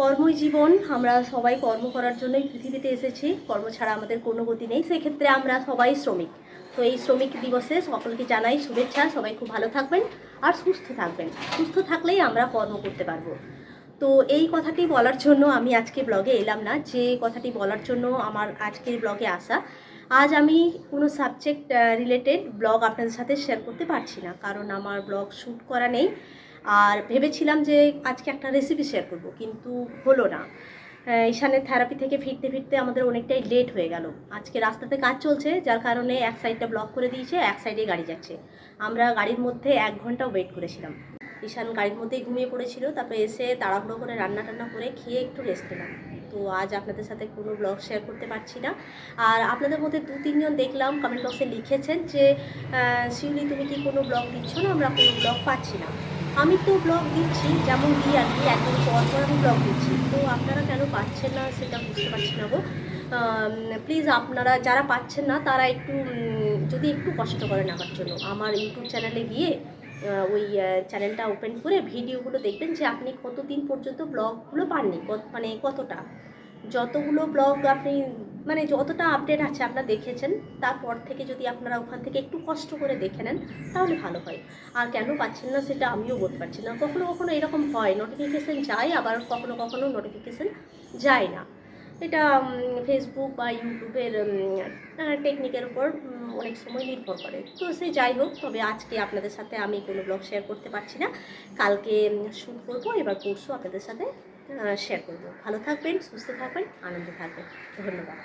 কর্মই জীবন আমরা সবাই কর্ম করার জন্যই পৃথিবীতে এসেছি। কর্ম ছাড়া আমাদের কোনো গতি নেই। সেক্ষেত্রে আমরা সবাই শ্রমিক। তো এই শ্রমিক দিবসে সকলকে জানাই শুভেচ্ছা। সবাই খুব ভালো থাকবেন আর সুস্থ থাকবেন। সুস্থ থাকলেই আমরা কর্ম করতে পারব। তো এই কথাটি বলার জন্য আমি আজকে ব্লগে এলাম না। যে কথাটি বলার জন্য আমার আজকের ব্লগে আসা। আজ আমি কোনো সাবজেক্ট রিলেটেড ব্লগ আপনাদের সাথে শেয়ার করতে পারছি না। কারণ আমার ব্লগ শ্যুট করা নেই। আর ভেবেছিলাম যে আজকে একটা রেসিপি শেয়ার করব, কিন্তু হলো না। ঈশানের থেরাপি থেকে ফিরতে ফিরতে আমাদের অনেকটাই লেট হয়ে গেল। আজকে রাস্তাতে কাজ চলছে, যার কারণে এক সাইডটা ব্লক করে দিয়েছে, এক সাইডে গাড়ি যাচ্ছে। আমরা গাড়ির মধ্যে এক ঘণ্টা ওয়েট করেছিলাম। ঈশান গাড়ির মধ্যেই ঘুমিয়ে পড়েছিল, তারপরে এসে তাড়াহুড়ো করে রান্না টান্না করে খেয়ে একটু রেস্ট নিলাম। তো আজ আপনাদের সাথে কোনো ব্লগ শেয়ার করতে পারছি না। আর আপনাদের মধ্যে দু তিনজন দেখলাম কমেন্ট বক্সে লিখেছেন যে শিউলি, তুমি কি কোনো ব্লগ দিচ্ছ না? আমরা কোনো ব্লগ পাচ্ছি না। আমি তো ব্লগ দিচ্ছি, যেমন দিই আর কি একদিন পর পর আমি ব্লগ দিচ্ছি। তো আপনারা কেন পাচ্ছেন না সেটা বুঝতে পারছি না গো। প্লিজ আপনারা যারা পাচ্ছেন না, তারা একটু যদি একটু কষ্ট করেন আমার জন্য। আমার ইউটিউব চ্যানেলে গিয়ে ওই চ্যানেলটা ওপেন করে ভিডিওগুলো দেখবেন যে আপনি কতদিন পর্যন্ত ব্লগগুলো পাননি মানে কতটা? যতগুলো ব্লগ আপনি মানে যতটা আপডেট আছে আপনারা দেখেছেন, তারপর থেকে যদি আপনারা ওখান থেকে একটু কষ্ট করে দেখে নেন, তাহলে ভালো হয়। আর কেন পাচ্ছেন না সেটা আমিও বলতে পারছি না। কখনো কখনো এরকম হয় নোটিফিকেশান যায়, আবার কখনো কখনো নোটিফিকেশান যায় না। এটা ফেসবুক বা ইউটিউবের টেকনিকের উপর অনেক সময় নির্ভর করে। তো সে যাই হোক, তবে আজকে আপনাদের সাথে আমি কোনো ব্লগ শেয়ার করতে পারছি না। কালকে শ্যুট করব, এবার পরশু আপনাদের সাথে শেয়ার করব। ভালো থাকবেন সুস্থ থাকবেন আনন্দে থাকবেন। ধন্যবাদ।